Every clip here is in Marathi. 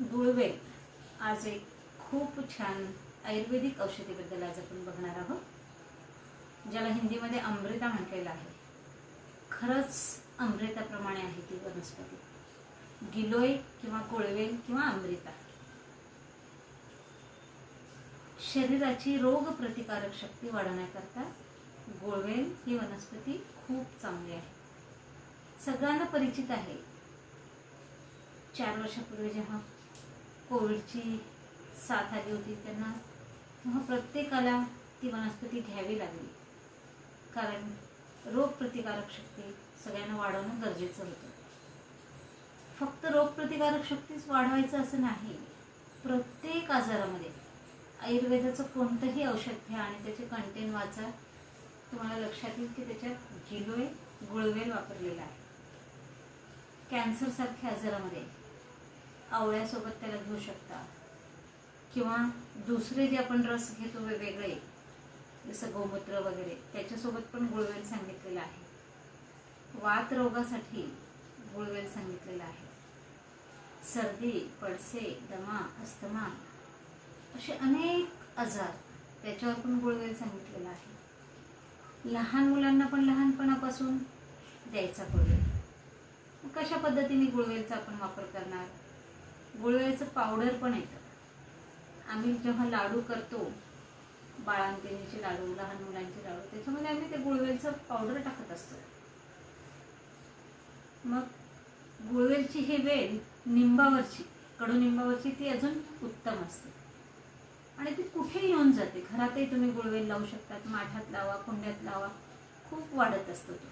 गुळवेल आज एक खूप छान आयुर्वेदिक औषधीबद्दल आज आपण बघणार आहोत ज्याला हिंदीमध्ये अमृता म्हटलेलं आहे. खरंच अमृताप्रमाणे आहे ती वनस्पती. गिलोय किंवा कोळवेल किंवा अमृता. शरीराची रोग प्रतिकारक शक्ती वाढवण्याकरता गोळवेल ही वनस्पती खूप चांगली आहे. सगळ्यांना परिचित आहे. चार वर्षापूर्वी जेव्हा कोविडची साथ आली होती त्यांना तेव्हा प्रत्येकाला ती वनस्पती घ्यावी लागली. कारण रोगप्रतिकारक शक्ती सगळ्यांना वाढवणं गरजेचं होतं. फक्त रोगप्रतिकारक शक्तीच वाढवायचं असं नाही. प्रत्येक आजारामध्ये आयुर्वेदाचं कोणतंही औषध घ्या आणि त्याचे कंटेन वाचा. तुम्हाला लक्षात येईल की त्याच्यात गिलोय गुळवेल वापरलेला आहे. कॅन्सरसारख्या आजारामध्ये आवळ्यासोबत त्याला घेऊ शकता. किंवा दुसरे जे आपण रस घेतो वेगवेगळे जसं गोमूत्र वगैरे त्याच्यासोबत पण गुळवेल सांगितलेलं आहे. वात रोगासाठी गुळवेल सांगितलेलं आहे. सर्दी पडसे दमा अस्थमा असे अनेक आजार त्याच्यावर पण गुळवेल सांगितलेला आहे. लहान मुलांना पण लहानपणापासून द्यायचा गुळवेल. कशा पद्धतीने गुळवेलचा आपण वापर करणार? गुळवेलचं पावडर पण येतं आम्ही जेव्हा लाडू करतो बाळांतिनीचे लाडू लहान मुलांचे लाडू त्याच्यामध्ये आम्ही ते गुळवेलचं पावडर टाकत असतो. मग गुळवेलची ही वेल निंबावरची कडुनिंबावरची ती अजून उत्तम असते. आणि ती कुठेही येऊन जाते. घरातही तुम्ही गुळवेल लावू शकतात माठात लावा कुंड्यात लावा खूप वाढत असतो तो.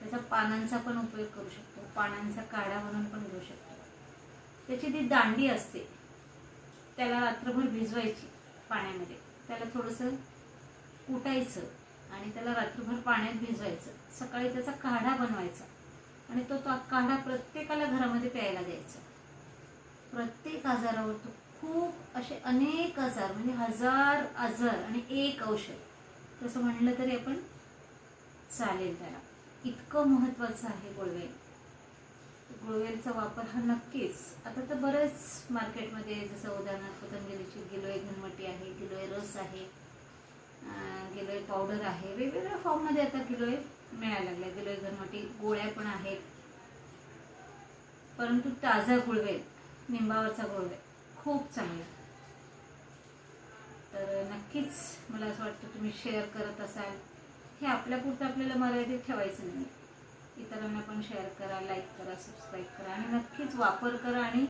त्याचा पानांचा पण उपयोग करू शकतो पानांचा काढा म्हणून पण घेऊ शकतो. त्याची ती दांडी असते. त्याला रात्रभर भिजवायची पाण्यामध्ये. त्याला थोडंसं कुटायचं आणि त्याला रात्रभर पाण्यात भिजवायचं. सकाळी त्याचा काढा बनवायचा आणि तो तो काढा प्रत्येकाला घरामध्ये प्यायला द्यायचा. प्रत्येक आजारावर तो खूप असे अनेक आजार म्हणजे हजार आजार आणि एक औषध. तसं म्हणलं तरी आपण चालेल त्याला. इतकं महत्त्वाचं आहे गोळवेल गुळवेलचा वापर हा नक्कीच. आता तर बरंच मार्केटमध्ये जसं उदाहरणार्थ पतंजलीची गिलोय घनवटी आहे गिलोय रस आहे गिलोय पावडर आहे. वेगवेगळ्या फॉर्ममध्ये आता गिलोय मिळायला लागल्या. गिलोय घनवटी गोळ्या पण आहेत. परंतु ताजा गुळवेल निंबावरचा गुळवेल खूप चांगला. तर नक्कीच मला असं वाटतं तुम्ही शेअर करत असाल. हे आपल्यापुरतं आपल्याला मर्यादित ठेवायचं नाही. इतरांना पण शेअर करा लाईक करा सबस्क्राईब करा आणि नक्कीच वापर करा आणि